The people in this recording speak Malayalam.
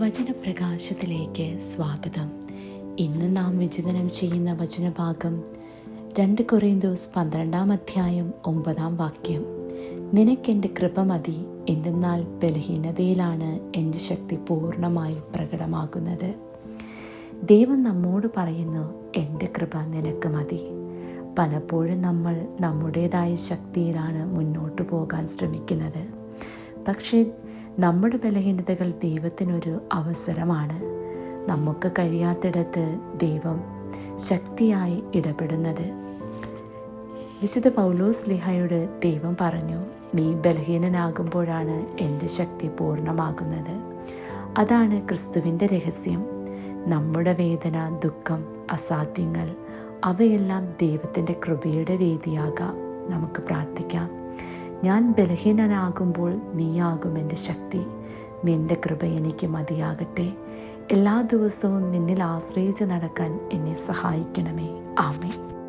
വചനപ്രകാശത്തിലേക്ക് സ്വാഗതം. ഇന്ന് നാം വിചിന്തനം ചെയ്യുന്ന വചനഭാഗം രണ്ട് കൊറിയന്തോസ് പന്ത്രണ്ടാം അധ്യായം ഒമ്പതാം വാക്യം. നിനക്കെന്റെ കൃപ മതി എന്തെന്നാൽ ബലഹീനതയിലാണ് എന്റെ ശക്തി പൂർണമായി പ്രകടമാകുന്നത്. ദൈവം നമ്മോട് പറയുന്നു എന്റെ കൃപ നിനക്ക് മതി. പലപ്പോഴും നമ്മൾ നമ്മുടേതായ ശക്തിയിലാണ് മുന്നോട്ട് പോകാൻ ശ്രമിക്കുന്നത്. പക്ഷേ നമ്മുടെ ബലഹീനതകൾ ദൈവത്തിനൊരു അവസരമാണ്. നമുക്ക് കഴിയാത്തിടത്ത് ദൈവം ശക്തിയായി ഇടപെടുന്നത്. വിശുദ്ധ പൗലോസ് ലിഹയോട് ദൈവം പറഞ്ഞു നീ ബലഹീനനാകുമ്പോഴാണ് എന്റെ ശക്തി പൂർണമാകുന്നത്. അതാണ് ക്രിസ്തുവിന്റെ രഹസ്യം. നമ്മുടെ വേദന ദുഃഖം അസാധ്യങ്ങൾ അവയെല്ലാം ദൈവത്തിന്റെ കൃപയുടെ വേദിയാകാം. നമുക്ക് പ്രാർത്ഥിക്കാം ഞാൻ ബലഹീനനാകുമ്പോൾ നീയാകും എന്റെ ശക്തി. നിന്റെ കൃപ എനിക്ക് മതിയാകട്ടെ. എല്ലാ ദിവസവും നിന്നിൽ ആശ്രയിച്ച് നടക്കാൻ എന്നെ സഹായിക്കണമേ. ആമേ